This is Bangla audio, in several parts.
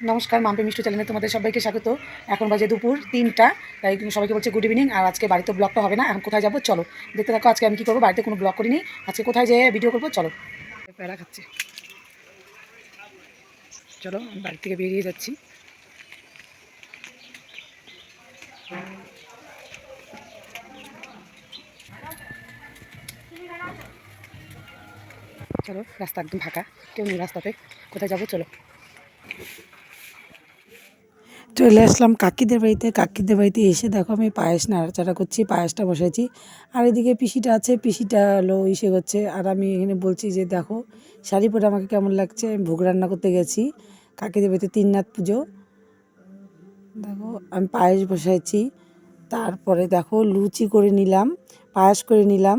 নমস্কার, মাম্পি মিষ্টি চ্যানেলে তোমাদের সবাইকে স্বাগত। এখন বাজে দুপুর তিনটা, তাই সবাইকে বলছে গুড ইভিনিং আর আজকে বাড়িতে ব্লগটা হবে না, এখন কোথায় যাব? চলো, দেখতে থাকো, আজকে আমি কী করব? বাড়িতে কোনো ব্লগ করিনি, আজকে কোথায় যেয়ে ভিডিও করব? চলো। প্যারা খাচ্ছে। চলো, আমি বাড়ি থেকে বেরিয়ে যাচ্ছি। চলো, রাস্তা একদম ফাঁকা, কেউ নেই রাস্তাতে। কোথায় যাব? চলো। চলে আসলাম কাকিদের বাড়িতে। কাকিদের বাড়িতে এসে দেখো আমি পায়েস নাড়াচাড়া করছি, পায়েসটা বসাইছি। আর এদিকে পিসিটা আছে, পিসিটা হলো ইসে করছে। আর আমি এখানে বলছি যে, দেখো, শাড়ি পরে আমাকে কেমন লাগছে? আমি ভোগ রান্না করতে গেছি। কাকিদের বাড়িতে তিননাথ পুজো। দেখো, আমি পায়েস বসাইছি। তারপরে দেখো, লুচি করে নিলাম, পায়েস করে নিলাম।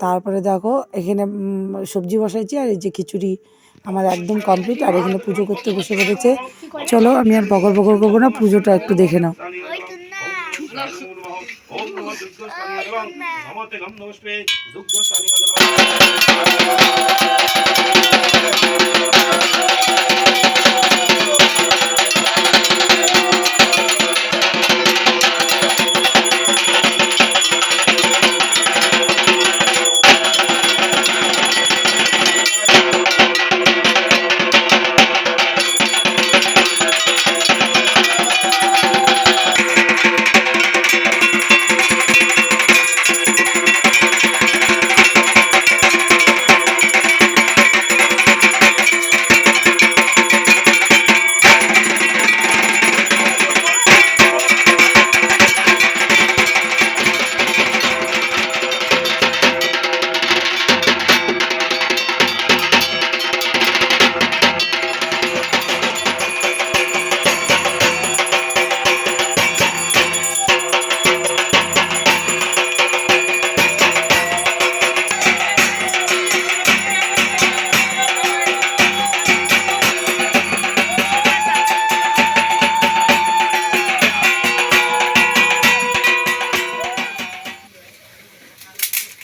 তারপরে দেখো, এখানে সবজি বসাইছি। আর এই যে খিচুড়ি আমার একদম কমপ্লিট আর এখানে পুজো করতে বসে পড়েছে। চলো আমি আর বগর বগর করব না পুজোটা একটু দেখে নাও। নমস্তে